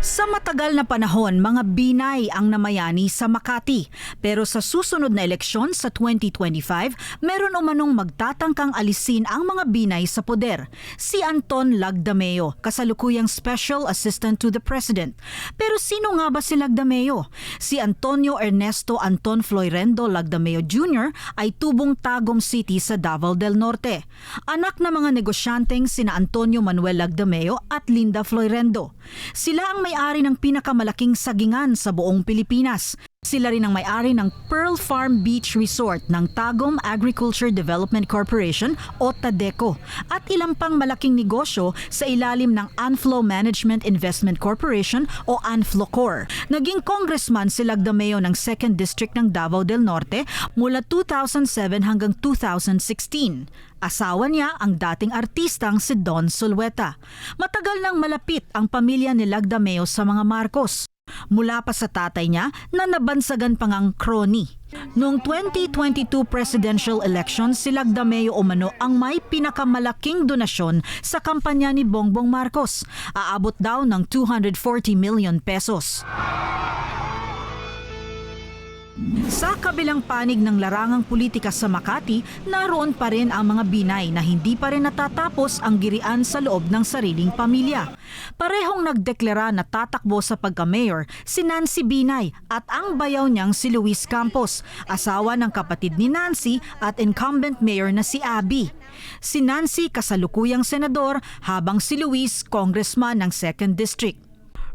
Sa matagal na panahon, mga Binay ang namayani sa Makati. Pero sa susunod na eleksyon sa 2025, meron umanong magtatangkang alisin ang mga Binay sa poder. Si Anton Lagdameo, kasalukuyang Special Assistant to the President. Pero sino nga ba si Lagdameo? Si Antonio Ernesto Anton Floyrendo Lagdameo Jr. ay tubong Tagum City sa Davao del Norte. Anak ng mga negosyanteng sina Antonio Manuel Lagdameo at Linda Floyrendo. Sila ang may-ari ng pinakamalaking sagingan sa buong Pilipinas. Sila rin ang may-ari ng Pearl Farm Beach Resort ng Tagum Agriculture Development Corporation o TADECO at ilang pang malaking negosyo sa ilalim ng Anflo Management Investment Corporation o Anflocor. Naging congressman si Lagdameo ng 2nd District ng Davao del Norte mula 2007 hanggang 2016. Asawa niya ang dating artistang si Don Sulueta. Matagal nang malapit ang pamilya ni Lagdameo sa mga Marcos. Mula pa sa tatay niya na nabansagan pang ang crony. Noong 2022 presidential election, si Lagdameo umano ang may pinakamalaking donasyon sa kampanya ni Bongbong Marcos. Aabot daw ng 240 million pesos. Sa kabilang panig ng larangang politika sa Makati, naroon pa rin ang mga binay na hindi pa rin natatapos ang girian sa loob ng sariling pamilya. Parehong nagdeklara na tatakbo sa pagka-mayor si Nancy Binay at ang bayaw niyang si Luis Campos, asawa ng kapatid ni Nancy at incumbent mayor na si Abby. Si Nancy kasalukuyang senador habang si Luis congressman ng 2nd District.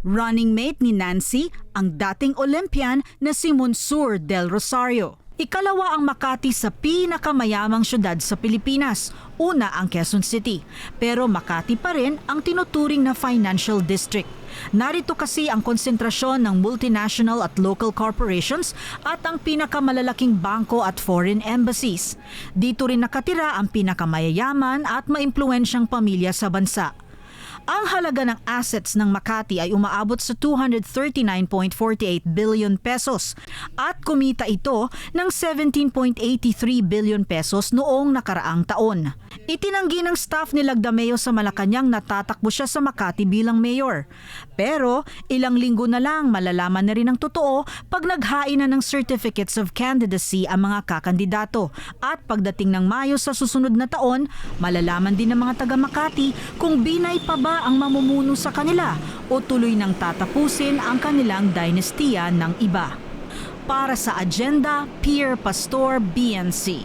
Running mate ni Nancy ang dating Olympian na si Monsur del Rosario. Ikalawa ang Makati sa pinakamayamang syudad sa Pilipinas. Una ang Quezon City. Pero Makati pa rin ang tinuturing na financial district. Narito kasi ang konsentrasyon ng multinational at local corporations at ang pinakamalalaking bangko at foreign embassies. Dito rin nakatira ang pinakamayayaman at maimpluwensyang pamilya sa bansa. Ang halaga ng assets ng Makati ay umaabot sa 239.48 billion pesos at kumita ito ng 17.83 billion pesos noong nakaraang taon. Itinanggi ng staff ni Lagdameo sa Malacanang na tatakbo siya sa Makati bilang mayor. Pero ilang linggo na lang malalaman na rin ang totoo pag naghain na ng certificates of candidacy ang mga kakandidato. At pagdating ng Mayo sa susunod na taon, malalaman din ng mga taga Makati kung binay pa ba ang mamumuno sa kanila o tuloy nang tatapusin ang kanilang dynastia ng iba. Para sa Agenda, Pierre Pastor, BNC.